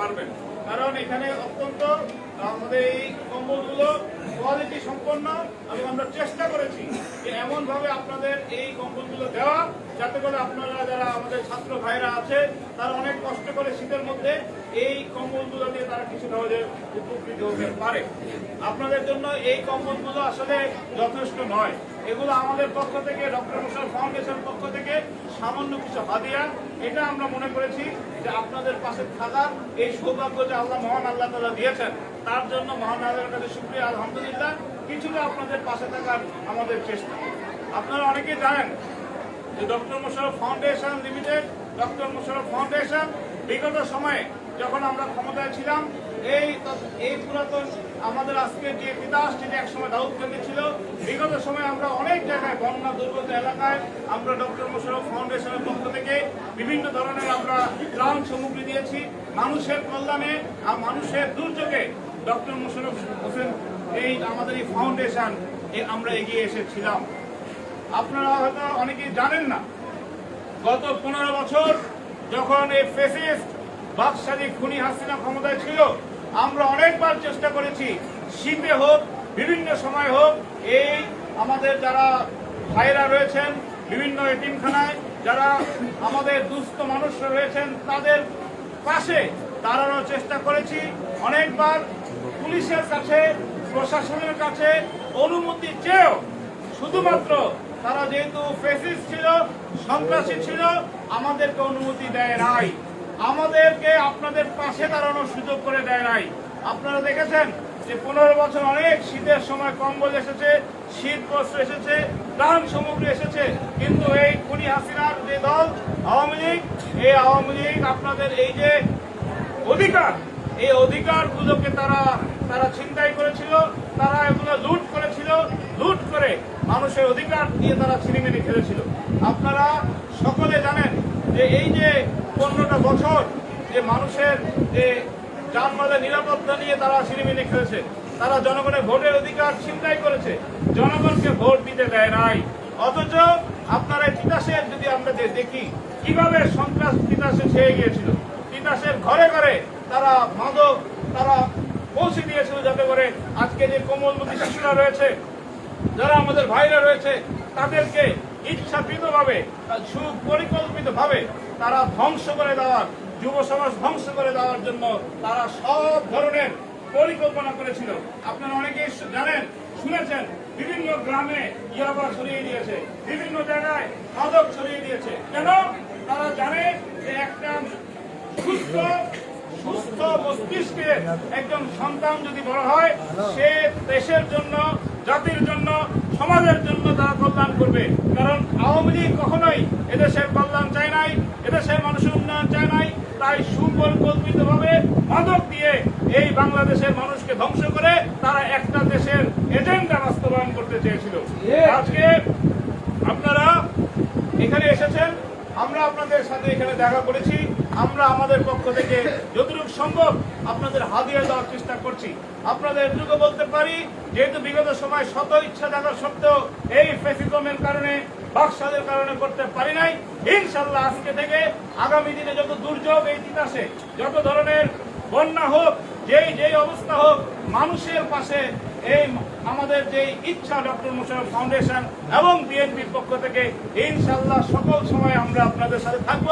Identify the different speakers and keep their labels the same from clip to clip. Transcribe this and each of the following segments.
Speaker 1: পারবেন। কারণ এখানে অত্যন্ত, আমাদের এই কম্বলগুলো কোয়ালিটি সম্পন্ন। এবং আমরা চেষ্টা করেছি যে এমন ভাবে আপনাদের এই কম্বলগুলো দেওয়া, যাতে করে আপনারা যারা আমাদের ছাত্র ভাইরা আছে, তারা অনেক কষ্ট করে শীতের মধ্যে এই কম্বলগুলো দিয়ে তারা কিছুটা হলে উপকৃত হতে পারে। আপনাদের জন্য এই কম্বলগুলো আসলে যথেষ্ট নয়। এগুলো আমাদের পক্ষ থেকে, ডক্টর মোশাল ফাউন্ডেশন পক্ষ থেকে সামান্য কিছু হাদিয়া। এটা আমরা মনে করেছি যে আপনাদের পাশে থাকার এই সৌভাগ্য যে আল্লাহ মহান আল্লাহ তালা দিয়েছেন, তার জন্য মহান আল্লাহর কাছে শুক্রিয়া, আলহামদুলিল্লাহ। কিছুটা আপনাদের পাশে থাকার আমাদের চেষ্টা। আপনারা অনেকে জানেন যে doctor Mosharraf foundation limited, doctor Mosharraf foundation বিগত সময়ে যখন আমরা ক্ষমতায় ছিলাম এই এই আমাদের আজকে যে ছিল সময়ে আমরা অনেক জায়গায় বন্যা, দুর্গত এলাকায় আমরা ডক্টর মোশারফ ফাউন্ডেশনের পক্ষ থেকে বিভিন্ন ধরনের আমরা দিয়েছি। মানুষের কল্যাণে আর মানুষের দুর্যোগে ডক্টর মোশারফ হোসেন এই আমাদের এই ফাউন্ডেশন এ আমরা এগিয়ে এসেছিলাম। আপনারা হয়তো অনেকেই জানেন না, গত পনেরো বছর যখন এই ফেসিস্ট বাদশাহী খুনি হাসিনা ক্ষমতায় ছিল আমরা অনেকবার চেষ্টা করেছি শীতে হোক, বিভিন্ন সময় হোক, এই আমাদের যারা ভাইরা রয়েছেন, বিভিন্ন এটিমখানায় যারা আমাদের দুস্থ মানুষরা রয়েছেন, তাদের পাশে দাঁড়ানোর চেষ্টা করেছি। অনেকবার পুলিশের কাছে, প্রশাসনের কাছে অনুমতি চেয়েও শুধুমাত্র তারা যেহেতু ফেসিস ছিল, সন্ত্রাসী ছিল, আমাদেরকে অনুমতি দেয় নাই। আমাদেরকে আপনাদের পাশে দাঁড়ানোর সুযোগ করে দেয় নাই। আপনারা দেখেছেন যে পনেরো বছর অনেক শীতের সময় কম্বল এসেছে, শীত বস্ত্র এসেছে ত্রাণ সামগ্রী এসেছে। কিন্তু এই খুনি হাসিনার যে দল, আওয়ামী লীগ, এই আওয়ামী লীগ আপনাদের এই যে অধিকার, এই অধিকারগুলোকে তারা তারা ছিনতাই করেছিল, তারা এগুলো লুট করেছিল, লুট করে মানুষের অধিকার দিয়ে তারা ছিনিমিনি খেলেছিল। আপনারা সকলে জানেন যে এই যে যে মানুষের যে যানবাহনের নিরাপত্তা নিয়ে তারা ছিনিমিনি খেলেছে, তারা জনগণের ভোটের অধিকার ছিনতাই করেছে। জনগণকে ভোট দিতে দেয় নাই। অথচ আপনারা তিতাসের যদি আমরা দেখি, কীভাবে সন্ত্রাস তিতাসে ছেয়ে গিয়েছিল। তিতাসের ঘরে ঘরে তারা মাদক, তারা পৌঁছে দিয়েছিল যাতে করে আজকে যে কোমলমতি শিশুরা রয়েছে, যারা আমাদের ভাইরা রয়েছে, তাদেরকে ইচ্ছাকৃত সুপরিকল্পিতভাবে তারা ধ্বংস করে দেওয়ার যুব সমাজ ধ্বংস করে দেওয়ার জন্য তারা সব ধরনের পরিকল্পনা করেছিল। আপনারা অনেকেই জানেন, শুনেছেন, বিভিন্ন গ্রামে ইয়াবা ছড়িয়ে দিয়েছে, বিভিন্ন জায়গায় মাদক ছড়িয়ে দিয়েছে। কেন? তারা জানে যে একটা সুস্থ সুস্থ মস্তিষ্কের একজন সন্তান যদি বড় হয়, সে দেশের জন্য, জাতির জন্য, সমাজের জন্য তারা কল্যাণ করবে। কারণ আওয়ামী লীগ কখনোই এদেশের কল্যাণ চায় নাই, এদেশের মানুষের উন্নয়ন চায় নাই তাই মাদক দিয়ে এই বাংলাদেশের মানুষকে ধ্বংস করে তারা একটা দেশের এজেন্ডা বাস্তবায়ন করতে চেয়েছিল। আজকে আপনারা এখানে এসেছেন। আমরা আপনাদের সাথে এখানে দেখা করেছি। আমরা আমাদের পক্ষ থেকে যতটুকু সম্ভব আপনাদের হাদিয়া দেওয়ার চেষ্টা করছি। আপনাদের এটুকু বলতে পারি, যেহেতু বিগত সময় শত ইচ্ছা থাকা সত্ত্বেও এই ফেসিকমের কারণে বাকশালের কারণে করতে পারি নাই। ইনশাল্লাহ আজকে থেকে আগামী দিনে যত দুর্যোগ এই তিতাসে, যত ধরনের বন্যা হোক, যেই যেই অবস্থা হোক, মানুষের পাশে এই আমাদের যে ইচ্ছা ডক্টর মুশারফ ফাউন্ডেশন এবং বিএনপির পক্ষ থেকে ইনশাল্লাহ সকল সময় আমরা আপনাদের সাথে থাকব।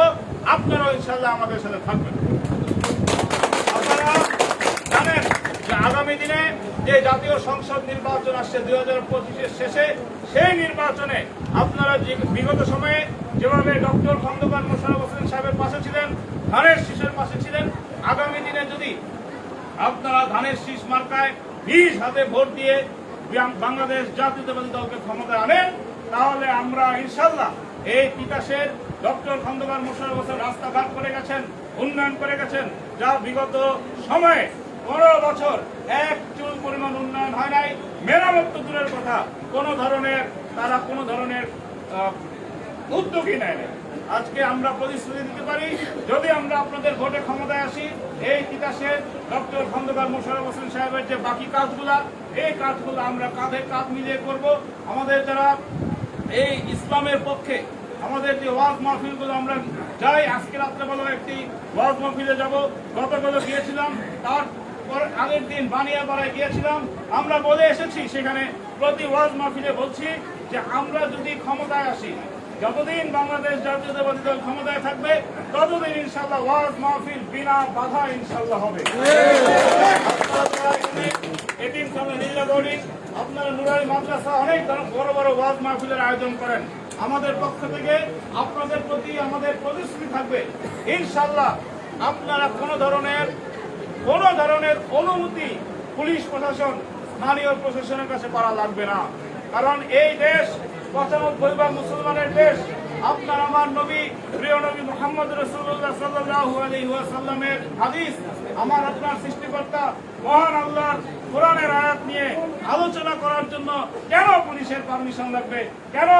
Speaker 1: আপনারাও ইনশাল্লাহ আমাদের সাথে থাকবেন। আপনারা জানেন যে আগামী দিনে যে জাতীয় সংসদ নির্বাচন আসছে দুই হাজার পঁচিশের শেষে, সেই নির্বাচনে আপনারা বিগত সময়ে যেভাবে ডক্টর খন্দকার মোশারফ হোসেন সাহেবের পাশে ছিলেন, ধানের শীষের পাশে ছিলেন, আগামী দিনে যদি আপনারা ধানের শীষ মার্কায় নিজ হাতে ভোট দিয়ে বাংলাদেশ জাতীয়তাবাদী দলকে ক্ষমতায় আনেন, তাহলে আমরা ইনশাল্লাহ এই তিতাসের ডক্টর খন্দকার মোশারফ হোসেন রাস্তাঘাট করে গেছেন, উন্নয়ন করে গেছেন, যা বিগত সময়ে পনেরো বছর এক চুল পরিমাণ উন্নয়ন হয় নাই, মেরামত দূরের কথা, কোনো ধরনের, তারা কোনো ধরনের উদ্যোগই নেয়। আজকে আমরা প্রতিশ্রুতি দিতে পারি, যদি আমরা আপনাদের ভোটে ক্ষমতায় আসি, এই তিতাসের ডক্টর খন্দকার মোশারফ হোসেন সাহেবের যে বাকি কাজগুলা, এই কাজগুলো আমরা কাঁধে কাঁধ মিলিয়ে করব। আমাদের যারা এই ইসলামের পক্ষে, আমাদের যে ওয়াজ মাহফিলগুলো আমরা যাই, আজকে রাত্রেবেলা একটি ওয়াজ মহফিলে যাব। গতকালও গিয়েছিলাম তারপর আগের দিন বানিয়াপাড়ায় গিয়েছিলাম। আমরা বলে এসেছি, সেখানে প্রতি ওয়াজ মাহফিলে বলছি যে আমরা যদি ক্ষমতায় আসি যতদিন বাংলাদেশ জাতীয়তাবাদী দল ক্ষমতায় থাকবে, ততদিন ইনশাল্লাহ ওয়াজ মাহফিল বিনা বাধা ইনশাল্লাহ হবে। এতিমখানা নীলাবরী আপনারা নুরারি মাদ্রাসা অনেক বড় বড় ওয়াজ মাহফিলের আয়োজন করেন। আমাদের পক্ষ থেকে আপনাদের প্রতি আমাদের প্রতিশ্রুতি থাকবে। ইনশাল্লাহ আপনারা কোনো ধরনের কোন ধরনের অনুমতি পুলিশ প্রশাসন, স্থানীয় প্রশাসনের কাছে করা লাগবে না। কারণ এই দেশ মুসলমানের দেশ। আপনার আমার নবী, প্রিয় নবী মোহাম্মদ রসুল্লাহ সাল্লাহ হাদিস, আমার আপনার সৃষ্টিকর্তা মহান আল্লাহ কোরআনের আয়াত নিয়ে আলোচনা করার জন্য কেন পুলিশের পারমিশন লাগবে? কেন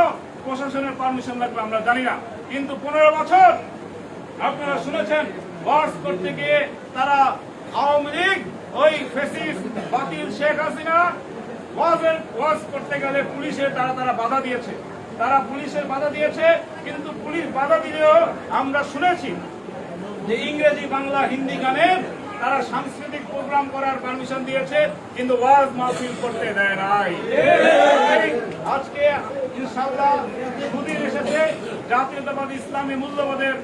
Speaker 1: প্রশাসনের পারমিশন লাগবে আমরা জানি না। কিন্তু পনেরো বছর আপনারা শুনেছেন ওয়াজ করতে গিয়ে তারা আওয়ামী লীগ, ওই ফেসিস বাতিল শেখ হাসিনা ওয়াজের ওয়াজ করতে গেলে পুলিশের তারা তারা বাধা দিয়েছে। তারা পুলিশের বাধা দিয়েছে, কিন্তু পুলিশ বাধা দিলেও আমরা শুনেছি যে ইংরেজি, বাংলা, হিন্দি গানের তারা সাংস্কৃতিক প্রোগ্রাম করার পারমিশন দিয়েছে, কিন্তু ওয়াজ মাহফিল করতে দেয় নাই। আজকে ইনশাল্লাহ সুদিন এসেছে জাতীয়তাবাদী ইসলামী মূল্যবোধের